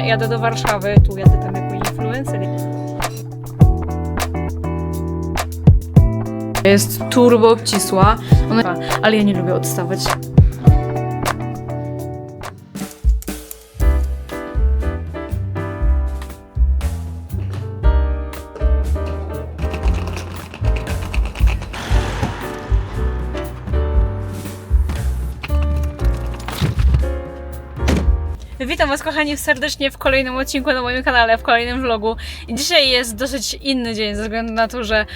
jadę do Warszawy, tu jadę tam jako influencer. Jest turbo obcisła, ona, ale ja nie lubię odstawać. Was kochani serdecznie w kolejnym odcinku na moim kanale, w kolejnym vlogu. Dzisiaj jest dosyć inny dzień ze względu na to, że.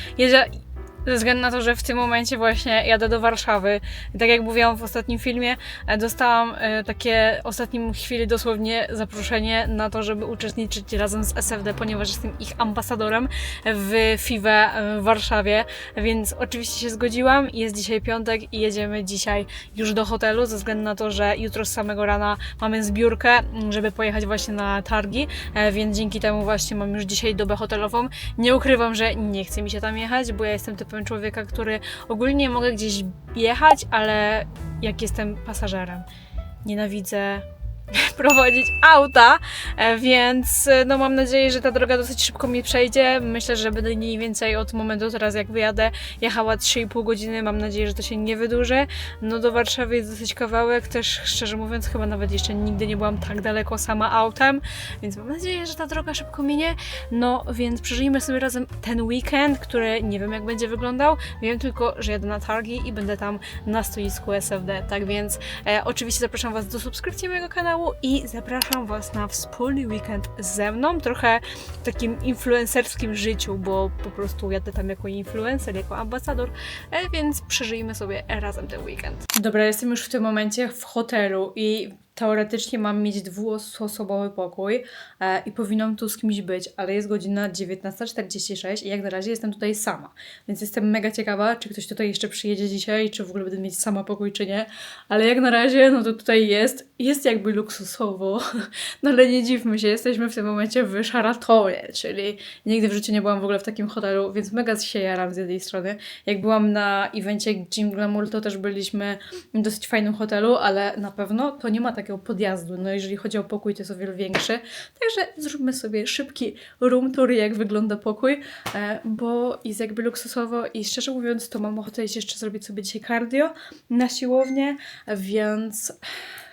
Ze względu na to, że w tym momencie właśnie jadę do Warszawy. I tak jak mówiłam w ostatnim filmie, e, dostałam e, takie ostatnim chwili dosłownie zaproszenie na to, żeby uczestniczyć razem z SFD, ponieważ jestem ich ambasadorem w FIWE w Warszawie, więc oczywiście się zgodziłam. Jest dzisiaj piątek i jedziemy dzisiaj już do hotelu, ze względu na to, że jutro z samego rana mamy zbiórkę, żeby pojechać właśnie na targi, e, więc dzięki temu właśnie mam już dzisiaj dobę hotelową. Nie ukrywam, że nie chce mi się tam jechać, bo ja jestem typem człowieka, który ogólnie mogę gdzieś jechać, ale jak jestem pasażerem, nienawidzę prowadzić auta, e, więc e, no mam nadzieję, że ta droga dosyć szybko mi przejdzie. Myślę, że będę mniej więcej od momentu teraz jak wyjadę jechała 3,5 godziny. Mam nadzieję, że to się nie wydłuży. No do Warszawy jest dosyć kawałek, też szczerze mówiąc chyba nawet jeszcze nigdy nie byłam tak daleko sama autem, więc mam nadzieję, że ta droga szybko minie. No więc przeżyjmy sobie razem ten weekend, który nie wiem jak będzie wyglądał. Wiem tylko, że jadę na targi i będę tam na stoisku SFD. Tak więc e, oczywiście zapraszam Was do subskrypcji mojego kanału i zapraszam Was na wspólny weekend ze mną. Trochę w takim influencerskim życiu, bo po prostu jadę tam jako influencer, jako ambasador, e, więc przeżyjmy sobie razem ten weekend. Dobra, jestem już w tym momencie w hotelu i teoretycznie mam mieć dwuosobowy pokój e, i powinnam tu z kimś być, ale jest godzina 19.46 i jak na razie jestem tutaj sama. Więc jestem mega ciekawa, czy ktoś tutaj jeszcze przyjedzie dzisiaj, czy w ogóle będę mieć sama pokój, czy nie. Ale jak na razie, no to tutaj jest, jest jakby luksusowo, no ale nie dziwmy się, jesteśmy w tym momencie w Sharatonie, czyli nigdy w życiu nie byłam w ogóle w takim hotelu, więc mega się jaram z jednej strony. Jak byłam na evencie Gym Glamour, to też byliśmy w dosyć fajnym hotelu, ale na pewno to nie ma takiego podjazdu. No jeżeli chodzi o pokój, to jest o wiele większy. Także zróbmy sobie szybki room tour, jak wygląda pokój, e, bo jest jakby luksusowo i szczerze mówiąc, to mam ochotę jeszcze zrobić sobie dzisiaj cardio na siłownię, więc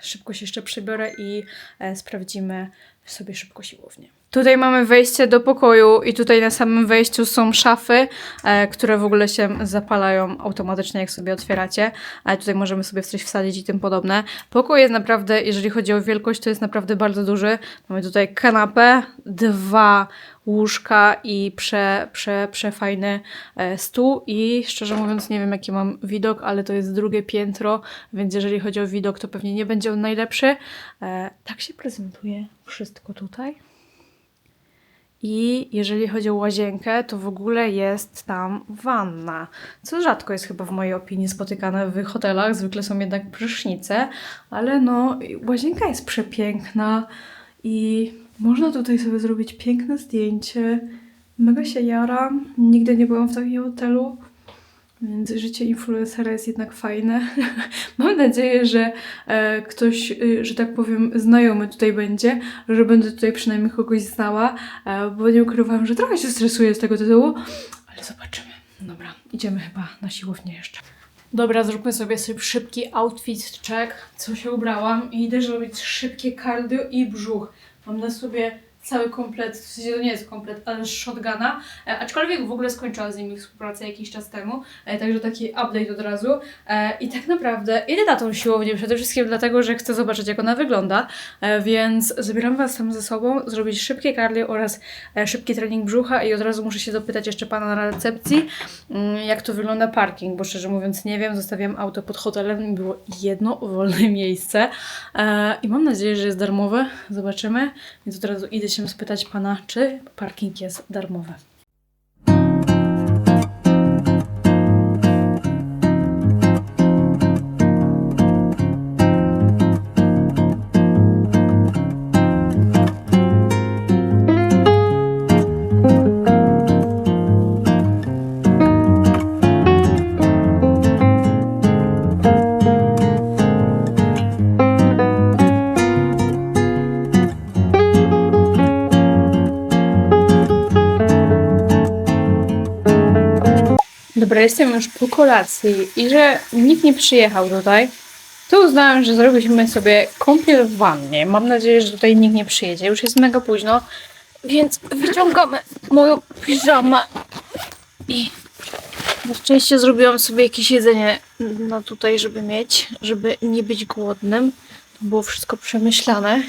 szybko się jeszcze przybiorę i e, sprawdzimy sobie szybko siłownię. Tutaj mamy wejście do pokoju i tutaj na samym wejściu są szafy, e, które w ogóle się zapalają automatycznie, jak sobie otwieracie. A tutaj możemy sobie coś wsadzić i tym podobne. Pokój jest naprawdę, jeżeli chodzi o wielkość, to jest naprawdę bardzo duży. Mamy tutaj kanapę, dwa łóżka i prze, prze, przefajny e, stół i szczerze mówiąc nie wiem jaki mam widok, ale to jest drugie piętro, więc jeżeli chodzi o widok to pewnie nie będzie on najlepszy. E, tak się prezentuje wszystko tutaj. I jeżeli chodzi o łazienkę, to w ogóle jest tam wanna, co rzadko jest chyba w mojej opinii spotykane w hotelach. Zwykle są jednak prysznice, ale no, łazienka jest przepiękna i można tutaj sobie zrobić piękne zdjęcie. Mega się jaram. Nigdy nie byłam w takim hotelu. Więc życie influencera jest jednak fajne. Mam nadzieję, że e, ktoś, e, że tak powiem, znajomy tutaj będzie, że będę tutaj przynajmniej kogoś znała, e, bo nie ukrywam, że trochę się stresuję z tego tytułu, ale zobaczymy. Dobra, idziemy chyba na siłownię jeszcze. Dobra, zróbmy sobie sobie szybki outfit check, co się ubrałam i idę zrobić szybkie cardio i brzuch. Mam na sobie cały komplet, w sensie to nie jest komplet, ale shotguna, e, aczkolwiek w ogóle skończyłam z nimi współpracę jakiś czas temu, e, także taki update od razu. E, i tak naprawdę idę na tą siłownię przede wszystkim dlatego, że chcę zobaczyć jak ona wygląda, więc zabieram Was tam ze sobą, zrobić szybkie cardio oraz szybki trening brzucha i od razu muszę się dopytać jeszcze Pana na recepcji, mm, jak to wygląda parking, bo szczerze mówiąc nie wiem, zostawiam auto pod hotelem i było jedno wolne miejsce. I mam nadzieję, że jest darmowe, zobaczymy, więc od razu idę się spytać Pana, czy parking jest darmowy. Dobra, jestem już po kolacji i że nikt nie przyjechał tutaj, to uznałam, że zrobiliśmy sobie kąpiel w wannie. Mam nadzieję, że tutaj nikt nie przyjedzie. Już jest mega późno, więc wyciągamy moją piżamę i na szczęście zrobiłam sobie jakieś jedzenie na tutaj, żeby mieć, żeby nie być głodnym. To było wszystko przemyślane.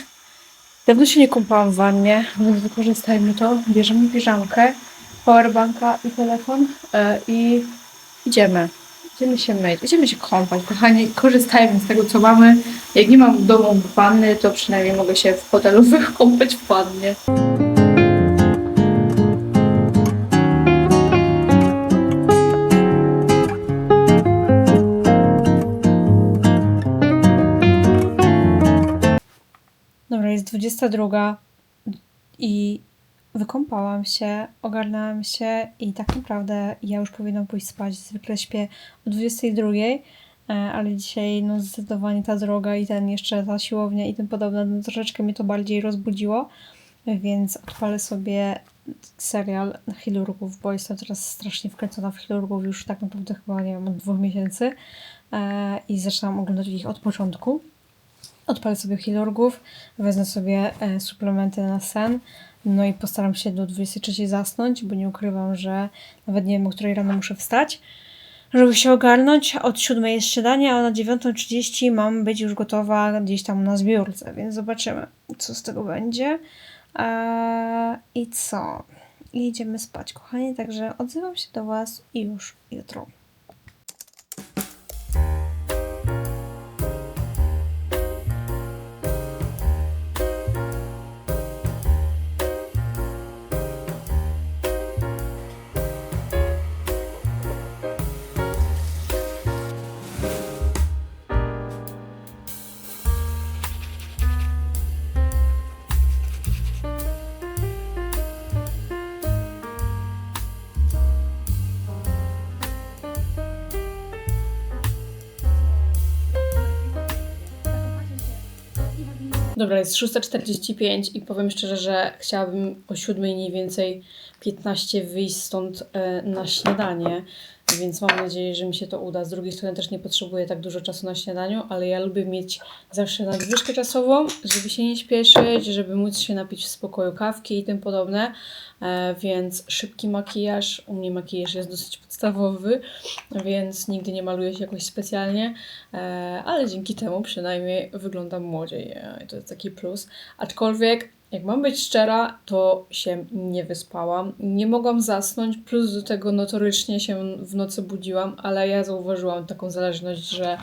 Dawno się nie kąpałam w wannie, więc wykorzystajmy to. Bierzemy piżamkę, powerbanka i telefon e, i idziemy. Idziemy się myć, idziemy się kąpać, kochani. Korzystajmy z tego, co mamy. Jak nie mam w domu wanny, to przynajmniej mogę się w hotelu wykąpać w wannie. Dobra, jest 22 i wykąpałam się, ogarnęłam się i tak naprawdę ja już powinnam pójść spać. Zwykle śpię o 22, e, ale dzisiaj no zdecydowanie ta droga i ten jeszcze ta siłownia i tym podobne, no troszeczkę mnie to bardziej rozbudziło, więc odpalę sobie serial chirurgów, bo jestem teraz strasznie wkręcona w chirurgów już tak naprawdę chyba, nie wiem, od dwóch miesięcy e, i zaczynam oglądać ich od początku. Odpalę sobie chirurgów, wezmę sobie e, suplementy na sen, no i postaram się do 23 zasnąć, bo nie ukrywam, że nawet nie wiem, o której rano muszę wstać, żeby się ogarnąć. Od 7 jest śniadanie, a na 9.30 mam być już gotowa gdzieś tam na zbiórce, więc zobaczymy, co z tego będzie. Eee, I co? Idziemy spać, kochani, także odzywam się do Was już jutro. Dobra, jest 6.45 i powiem szczerze, że chciałabym o 7 mniej więcej 15 wyjść stąd e, na śniadanie, więc mam nadzieję, że mi się to uda. Z drugiej strony też nie potrzebuję tak dużo czasu na śniadaniu, ale ja lubię mieć zawsze nadwyżkę czasową, żeby się nie śpieszyć, żeby móc się napić w spokoju kawki i tym podobne, e, więc szybki makijaż, u mnie makijaż jest dosyć podstawowy, więc nigdy nie maluję się jakoś specjalnie, e, ale dzięki temu przynajmniej wyglądam młodziej. E, To jest taki plus. Aczkolwiek, jak mam być szczera, to się nie wyspałam. Nie mogłam zasnąć, plus do tego notorycznie się w nocy budziłam, ale ja zauważyłam taką zależność, że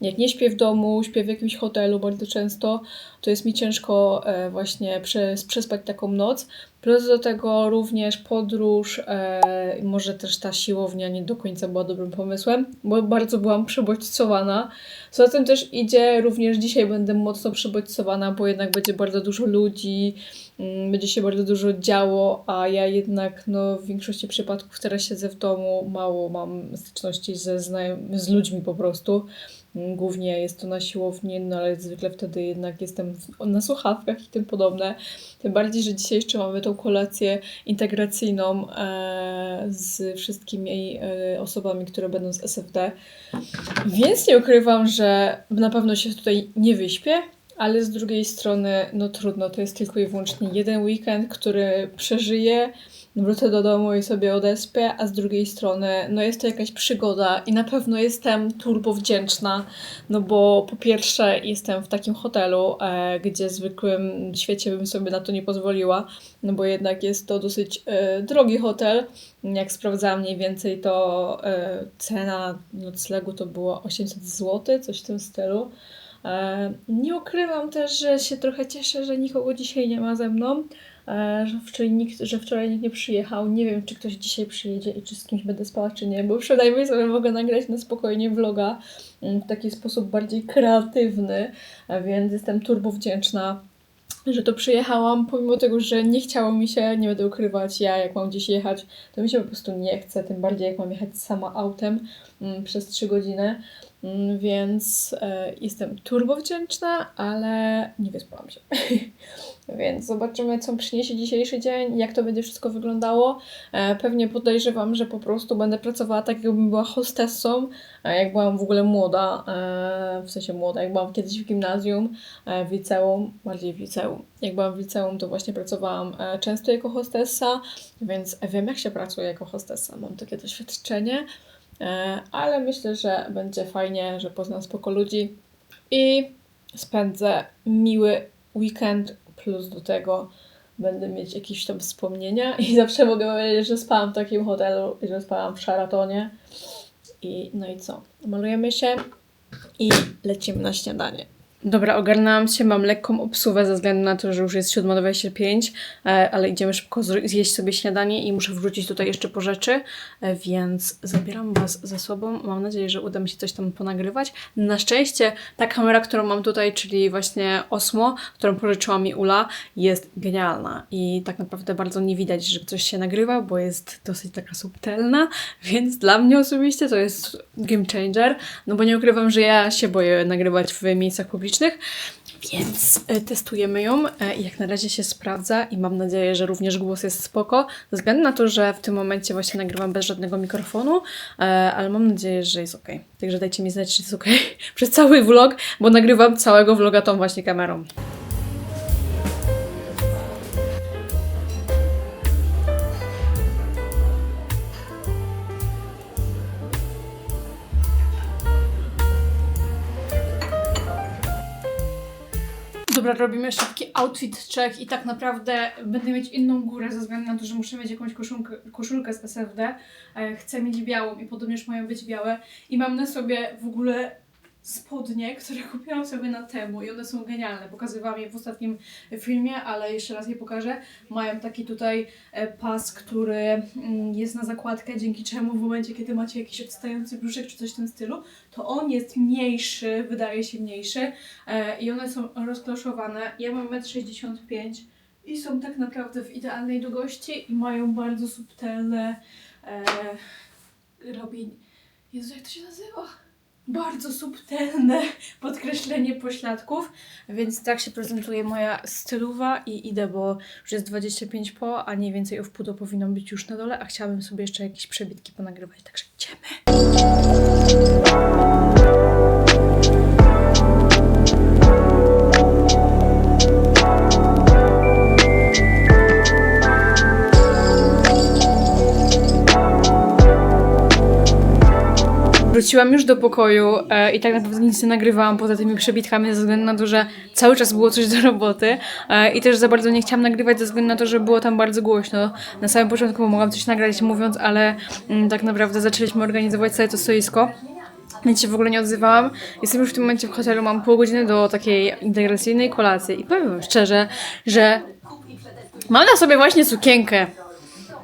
jak nie śpię w domu, śpię w jakimś hotelu bardzo często, to jest mi ciężko e, właśnie przespać taką noc. Plus do tego również podróż, e, może też ta siłownia nie do końca była dobrym pomysłem, bo bardzo byłam przebodźcowana. Co za tym też idzie, również dzisiaj będę mocno przebodźcowana, bo jednak będzie bardzo dużo ludzi, mm, będzie się bardzo dużo działo, a ja jednak no, w większości przypadków teraz siedzę w domu, mało mam styczności ze znajom- z ludźmi po prostu. Głównie jest to na siłowni, no ale zwykle wtedy jednak jestem na słuchawkach i tym podobne. Tym bardziej, że dzisiaj jeszcze mamy tą kolację integracyjną e, z wszystkimi e, osobami, które będą z SFD. Więc nie ukrywam, że na pewno się tutaj nie wyśpię, ale z drugiej strony, no trudno, to jest tylko i wyłącznie jeden weekend, który przeżyję, wrócę do domu i sobie odespię, a z drugiej strony, no jest to jakaś przygoda i na pewno jestem turbo wdzięczna, no bo po pierwsze jestem w takim hotelu, e, gdzie zwykłym świecie bym sobie na to nie pozwoliła, no bo jednak jest to dosyć e, drogi hotel. Jak sprawdzałam mniej więcej, to e, cena noclegu to było 800 zł, coś w tym stylu. E, nie ukrywam też, że się trochę cieszę, że nikogo dzisiaj nie ma ze mną, że wczoraj, nikt, że wczoraj nikt nie przyjechał. Nie wiem, czy ktoś dzisiaj przyjedzie i czy z kimś będę spała, czy nie, bo przynajmniej sobie mogę nagrać na spokojnie vloga mm, w taki sposób bardziej kreatywny, a więc jestem turbo wdzięczna że to przyjechałam, pomimo tego, że nie chciało mi się, nie będę ukrywać, ja jak mam gdzieś jechać, to mi się po prostu nie chce, tym bardziej jak mam jechać sama autem mm, przez 3 godziny, więc e, jestem turbo wdzięczna, ale nie wyspałam się. Więc zobaczymy, co przyniesie dzisiejszy dzień, jak to będzie wszystko wyglądało. E, pewnie podejrzewam, że po prostu będę pracowała tak, jakbym była hostessą, jak byłam w ogóle młoda, e, w sensie młoda, jak byłam kiedyś w gimnazjum, w liceum, bardziej w liceum. Jak byłam w liceum, to właśnie pracowałam często jako hostessa, więc wiem, jak się pracuje jako hostessa. Mam takie doświadczenie, ale myślę, że będzie fajnie, że poznam spoko ludzi i spędzę miły weekend, plus do tego będę mieć jakieś tam wspomnienia i zawsze mogę powiedzieć, że spałam w takim hotelu i że spałam w Sharatonie. I no i co? Malujemy się i lecimy na śniadanie. Dobra, ogarnęłam się, mam lekką obsuwę ze względu na to, że już jest 7.25, e, ale idziemy szybko zjeść sobie śniadanie i muszę wrócić tutaj jeszcze po rzeczy, e, więc zabieram Was ze sobą. Mam nadzieję, że uda mi się coś tam ponagrywać. Na szczęście ta kamera, którą mam tutaj, czyli właśnie Osmo, którą pożyczyła mi Ula, jest genialna i tak naprawdę bardzo nie widać, że coś się nagrywa, bo jest dosyć taka subtelna, więc dla mnie osobiście to jest game changer, no bo nie ukrywam, że ja się boję nagrywać w miejscach publicznych, więc e, testujemy ją e, i jak na razie się sprawdza i mam nadzieję, że również głos jest spoko, ze względu na to, że w tym momencie właśnie nagrywam bez żadnego mikrofonu, e, ale mam nadzieję, że jest ok. Także dajcie mi znać, czy jest ok przez cały vlog, bo nagrywam całego vloga tą właśnie kamerą. Dobra, robimy szybki outfit check i tak naprawdę będę mieć inną górę ze względu na to, że muszę mieć jakąś koszulkę, koszulkę z SFD. E, Chcę mieć białą i podobnież mają być białe. I mam na sobie w ogóle spodnie, które kupiłam sobie na temu i one są genialne. Pokazywałam je w ostatnim filmie, ale jeszcze raz je pokażę. Mają taki tutaj e, pas, który mm, jest na zakładkę, dzięki czemu w momencie, kiedy macie jakiś odstający brzuszek czy coś w tym stylu, to on jest mniejszy, wydaje się mniejszy e, i one są rozkloszowane. Ja mam 1,65 m i są tak naprawdę w idealnej długości i mają bardzo subtelne e, robień. Jezu, jak to się nazywa? Bardzo subtelne podkreślenie pośladków, więc tak się prezentuje moja stylowa i idę, bo już jest 25 po, a mniej więcej o wpół do powinno być już na dole, a chciałabym sobie jeszcze jakieś przebitki ponagrywać, także idziemy. Wróciłam już do pokoju e, i tak naprawdę nic nie nagrywałam poza tymi przebitkami ze względu na to, że cały czas było coś do roboty e, i też za bardzo nie chciałam nagrywać ze względu na to, że było tam bardzo głośno. Na samym początku mogłam coś nagrać mówiąc, ale mm, tak naprawdę zaczęliśmy organizować całe to stoisko. Więc się w ogóle nie odzywałam. Jestem już w tym momencie w hotelu, mam pół godziny do takiej integracyjnej kolacji i powiem wam szczerze, że mam na sobie właśnie sukienkę.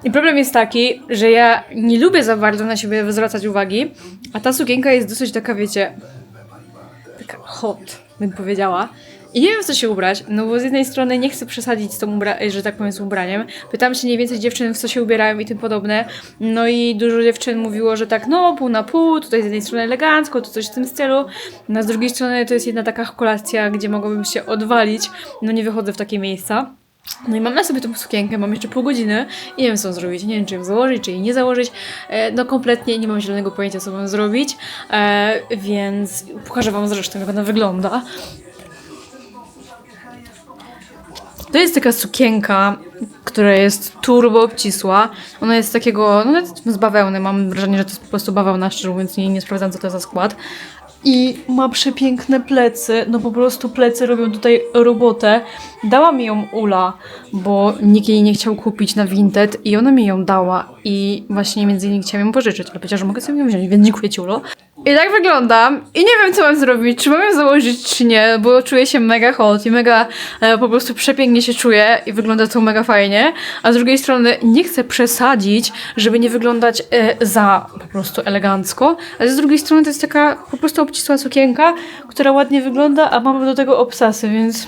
I problem jest taki, że ja nie lubię za bardzo na siebie zwracać uwagi, a ta sukienka jest dosyć taka, wiecie, taka hot, bym powiedziała. I nie wiem, co się ubrać, no bo z jednej strony nie chcę przesadzić z tą, że tak powiem, z ubraniem. Pytam się mniej więcej dziewczyn, w co się ubierają i tym podobne. No i dużo dziewczyn mówiło, że tak, no pół na pół, tutaj z jednej strony elegancko, tu coś w tym stylu. No z drugiej strony to jest jedna taka kolacja, gdzie mogłabym się odwalić. No nie wychodzę w takie miejsca. No i mam na sobie tą sukienkę, mam jeszcze pół godziny i nie wiem co zrobić. Nie wiem, czy ją założyć, czy jej nie założyć. E, no kompletnie nie mam zielonego pojęcia, co mam zrobić. E, więc pokażę wam zresztą, jak ona wygląda. To jest taka sukienka, która jest turbo obcisła. Ona jest takiego, no z bawełny. Mam wrażenie, że to jest po prostu bawełna, szczerze mówiąc, nie, nie sprawdzam, co to za skład. I ma przepiękne plecy, no po prostu plecy robią tutaj robotę. Dała mi ją Ula, bo nikt jej nie chciał kupić na Vinted i ona mi ją dała i właśnie między innymi chciałam ją pożyczyć, ale powiedziała, że mogę sobie ją wziąć, więc dziękuję Ci Ulo. I tak wyglądam. I nie wiem co mam zrobić, czy mam ją założyć czy nie, bo czuję się mega hot i mega e, po prostu przepięknie się czuję i wygląda to mega fajnie, a z drugiej strony nie chcę przesadzić, żeby nie wyglądać e, za po prostu elegancko, ale z drugiej strony to jest taka po prostu obcisła sukienka, która ładnie wygląda, a mamy do tego obsasy, więc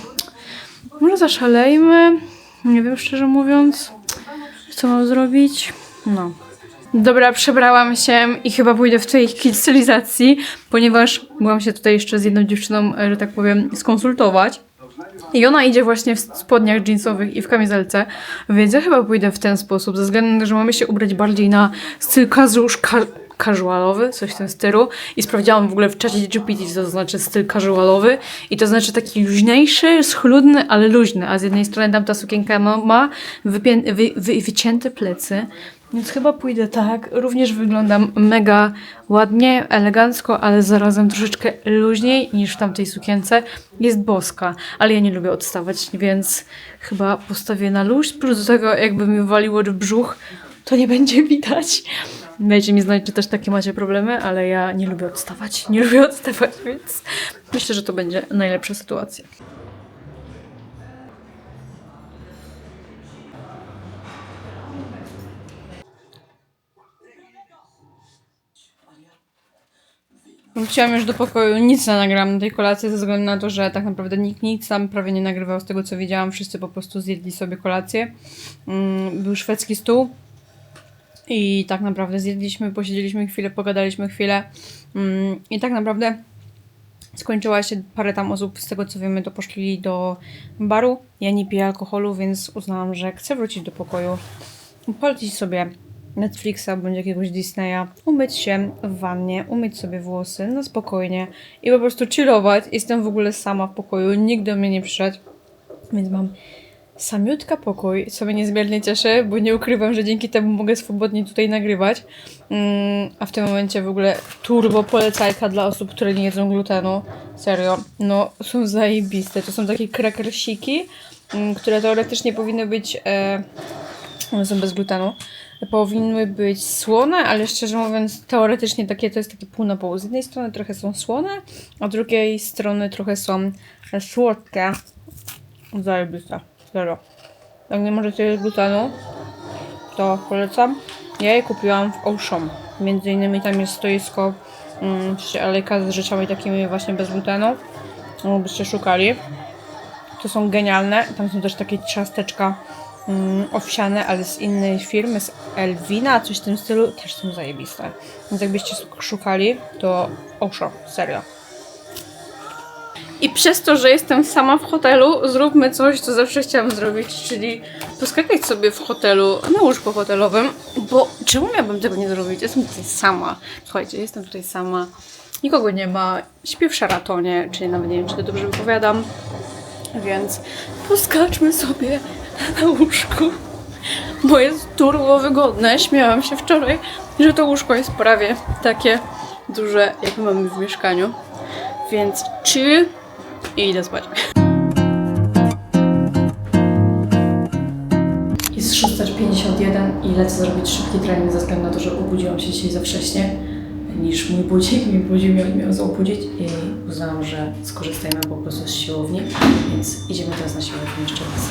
może zaszalejmy, nie wiem szczerze mówiąc, co mam zrobić, no. Dobra, przebrałam się i chyba pójdę w tej stylizacji, ponieważ byłam się tutaj jeszcze z jedną dziewczyną, że tak powiem, skonsultować. I ona idzie właśnie w spodniach jeansowych i w kamizelce, więc ja chyba pójdę w ten sposób, ze względu na to, że mamy się ubrać bardziej na styl casual, casualowy, coś w tym stylu. I sprawdziłam w ogóle w czacie GPT, co to znaczy styl casualowy. I to znaczy taki luźniejszy, schludny, ale luźny. A z jednej strony tam ta sukienka ma, wy, wy, wycięte plecy. Więc chyba pójdę tak. Również wyglądam mega ładnie, elegancko, ale zarazem troszeczkę luźniej niż w tamtej sukience. Jest boska, ale ja nie lubię odstawać, więc chyba postawię na luz. Plus do tego, jakby mi waliło w brzuch, to nie będzie widać. Dajcie mi znać, czy też takie macie problemy, ale ja nie lubię odstawać. Nie lubię odstawać, więc myślę, że to będzie najlepsza sytuacja. Wróciłam już do pokoju, nic nie nagrałam na tej kolacji ze względu na to, że tak naprawdę nikt nic tam prawie nie nagrywał z tego co widziałam. Wszyscy po prostu zjedli sobie kolację. Mm, Był szwedzki stół i tak naprawdę zjedliśmy, posiedzieliśmy chwilę, pogadaliśmy chwilę Mm, i tak naprawdę skończyła się parę tam osób, z tego co wiemy, to poszli do baru. Ja nie piję alkoholu, więc uznałam, że chcę wrócić do pokoju, polecić sobie Netflixa bądź jakiegoś Disneya, umyć się w wannie, umyć sobie włosy na spokojnie i po prostu chillować. Jestem w ogóle sama w pokoju, nikt do mnie nie przyszedł, więc mam samiutka pokój, co mnie niezmiernie cieszy, bo nie ukrywam, że dzięki temu mogę swobodnie tutaj nagrywać. Mm, a w tym momencie w ogóle turbo polecajka dla osób, które nie jedzą glutenu. Serio, no są zajebiste. To są takie krakersiki, mm, które teoretycznie powinny być... E, są bez glutenu. Powinny być słone, ale szczerze mówiąc, teoretycznie takie to jest takie pół na pół. Z jednej strony trochę są słone, a z drugiej strony trochę są słodkie. Zajebiste. Zero. Jak nie możecie jeść glutenu, to polecam. Ja je kupiłam w Auchan. Między innymi tam jest stoisko um, alejka z rzeczami takimi właśnie bez glutenu. No, byście szukali. To są genialne. Tam są też takie ciasteczka mm, owsiane, ale z innej firmy, z Elwina, coś w tym stylu. Też są zajebiste. Więc jakbyście szukali, to Auchan. Serio. I przez to, że jestem sama w hotelu, zróbmy coś, co zawsze chciałam zrobić, czyli poskakać sobie w hotelu, na łóżku hotelowym, bo czemu miałabym tego nie zrobić? Jestem tutaj sama. Słuchajcie, jestem tutaj sama, nikogo nie ma, śpię w szaratonie, czyli nawet nie wiem, czy to dobrze wypowiadam, więc poskaczmy sobie na łóżku, bo jest turbo wygodne. Śmiałam się wczoraj, że to łóżko jest prawie takie duże, jak my mamy w mieszkaniu, więc chill i idę spać. Jest 6.51 i lecę zrobić szybki trening ze względu na to, że obudziłam się dzisiaj za wcześnie niż mój budzik. Mój budzik miał, miał zaobudzić i uznałam, że skorzystajmy po prostu z siłowni, więc idziemy teraz na siłownię jeszcze raz.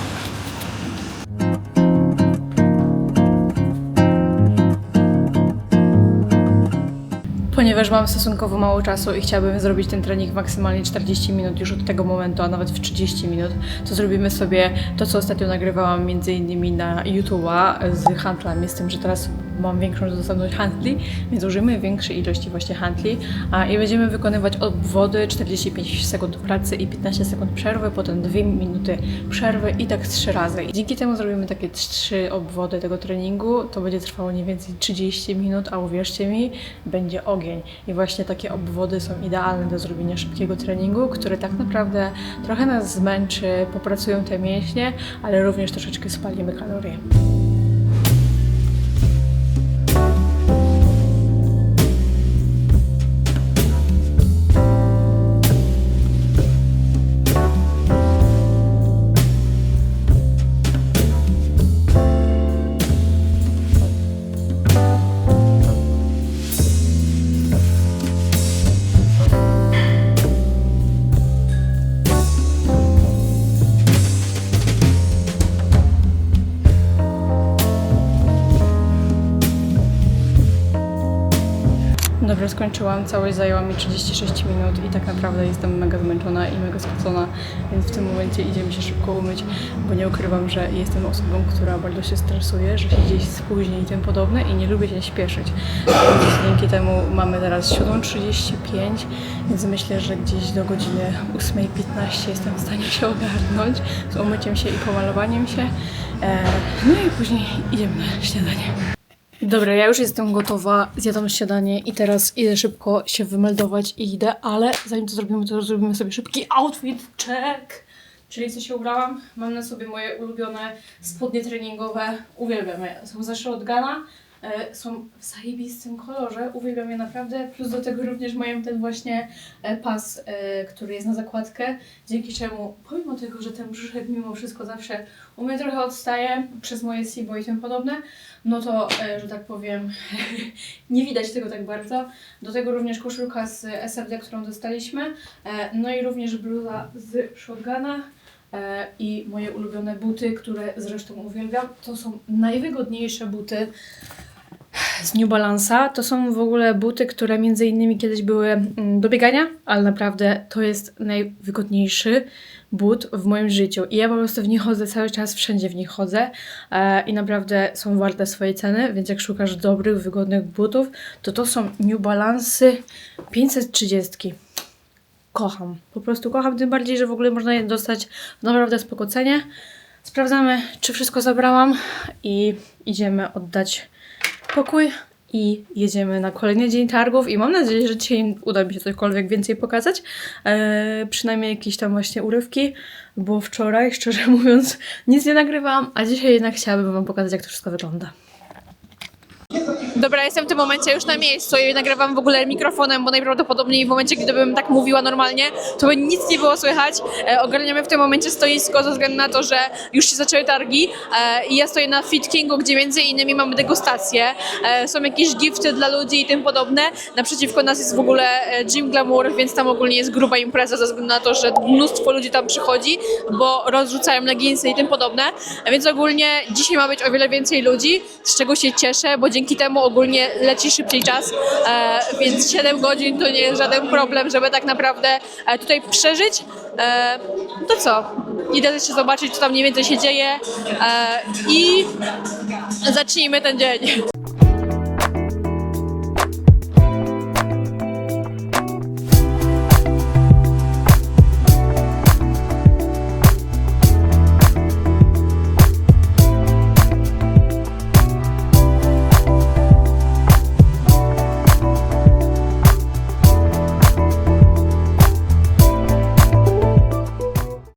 Ponieważ mam stosunkowo mało czasu i chciałabym zrobić ten trening maksymalnie 40 minut już od tego momentu, a nawet w 30 minut, to zrobimy sobie to, co ostatnio nagrywałam między innymi na YouTube'a z handlami, z tym, że teraz mam większą dostępność handli, więc użyjmy większej ilości właśnie handli i będziemy wykonywać obwody 45 sekund pracy i 15 sekund przerwy, potem 2 minuty przerwy i tak 3 razy. I dzięki temu zrobimy takie 3 obwody tego treningu, to będzie trwało nie więcej 30 minut, a uwierzcie mi, będzie ogień. I właśnie takie obwody są idealne do zrobienia szybkiego treningu, który tak naprawdę trochę nas zmęczy, popracują te mięśnie, ale również troszeczkę spalimy kalorie. Skończyłam, całość zajęła mi 36 minut i tak naprawdę jestem mega zmęczona i mega spocona, więc w tym momencie idziemy się szybko umyć, bo nie ukrywam, że jestem osobą, która bardzo się stresuje, że się gdzieś spóźni i tym podobne i nie lubię się śpieszyć. Więc dzięki temu mamy teraz 7.35, więc myślę, że gdzieś do godziny 8.15 jestem w stanie się ogarnąć z umyciem się i pomalowaniem się. E, no i później idziemy na śniadanie. Dobra, ja już jestem gotowa, zjadam śniadanie i teraz idę szybko się wymeldować i idę, ale zanim to zrobimy, to zrobimy sobie szybki outfit check. Czyli co się ubrałam? Mam na sobie moje ulubione spodnie treningowe. Uwielbiam je. Są ze Shotguna. E, Są w zajebistym kolorze. Uwielbiam je naprawdę. Plus do tego również mają ten właśnie e, pas, e, który jest na zakładkę. Dzięki czemu, pomimo tego, że ten brzuszek mimo wszystko zawsze u mnie trochę odstaje przez moje SIBO i tym podobne, no to, e, że tak powiem, nie widać tego tak bardzo. Do tego również koszulka z SRD, którą dostaliśmy, e, no i również bluza z Shotguna e, i moje ulubione buty, które zresztą uwielbiam. To są najwygodniejsze buty z New Balance'a. To są w ogóle buty, które między innymi kiedyś były mm, do biegania, ale naprawdę to jest najwygodniejszy but w moim życiu. I ja po prostu w nich chodzę cały czas, wszędzie w nich chodzę e, i naprawdę są warte swojej ceny, więc jak szukasz dobrych, wygodnych butów, to to są New Balance'y 530. Kocham. Po prostu kocham, tym bardziej, że w ogóle można je dostać w naprawdę spoko cenie. Sprawdzamy, czy wszystko zabrałam i idziemy oddać pokój i jedziemy na kolejny dzień targów i mam nadzieję, że dzisiaj uda mi się cokolwiek więcej pokazać. Eee, przynajmniej jakieś tam właśnie urywki, bo wczoraj, szczerze mówiąc, nic nie nagrywałam, a dzisiaj jednak chciałabym Wam pokazać, jak to wszystko wygląda. Dobra, jestem w tym momencie już na miejscu i nagrywam w ogóle mikrofonem, bo najprawdopodobniej w momencie, gdybym tak mówiła normalnie, to by nic nie było słychać. E, ogarniamy w tym momencie stoisko ze względu na to, że już się zaczęły targi e, i ja stoję na Fit Kingu, gdzie między innymi mamy degustacje, e, są jakieś gifty dla ludzi i tym podobne. Naprzeciwko nas jest w ogóle e, Gym Glamour, więc tam ogólnie jest gruba impreza ze względu na to, że mnóstwo ludzi tam przychodzi, bo rozrzucają leginsy i tym podobne. A więc ogólnie dzisiaj ma być o wiele więcej ludzi, z czego się cieszę, bo dzięki temu ogólnie leci szybciej czas, e, więc 7 godzin to nie jest żaden problem, żeby tak naprawdę e, tutaj przeżyć. E, to co? Idę jeszcze zobaczyć, co tam mniej więcej się dzieje i zacznijmy ten dzień.